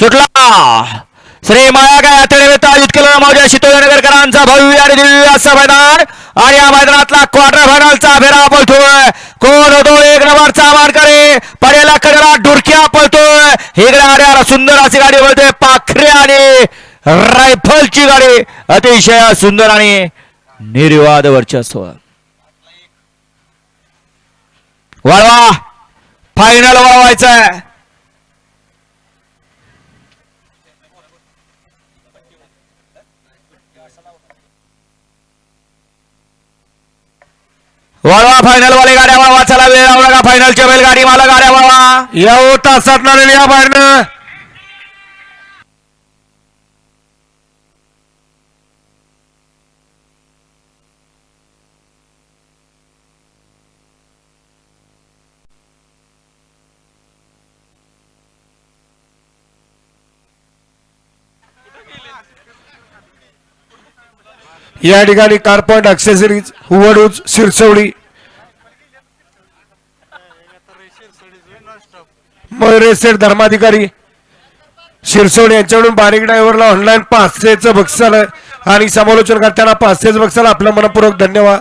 सुटला. श्री मायागाय अथर्व आयोजित केलेला माझ्या शितोळनगरकरांचा भव्य आणि दिव्य असं मैदान. आणि या मैदानातला क्वार्टर फायनलचा फेरा पळतोय. कोण होतो? एक नंबरचा मानकरी पडेला कडला डुरक्या पळतोय. इकडे आड्याला सुंदर अशी गाडी बोलते पाखरे आणि रायफलची गाडी. अतिशय सुंदर आणि निर्वाद वर्चस्व. वळवा. फायनल वळवायचंय. वळवा फायनल वाले गाड्या वळवा. चला वेळ लावू नका. फायनलच्या बैलगाडी मला गाड्या वळवा. या होता तासात या बाहेरनं या ठिकाणी कार पॉइंट अक्सेसरीज हुवडूज शिरसवडी. मयुरेशेठ धर्माधिकारी शिरसवणे यांच्याकडून बारीक ड्रायव्हरला ऑनलाईन पाचशेचं बक्षाल आणि समालोचन करताना पाचशेचं बक्षाल आपलं मनपूर्वक धन्यवाद.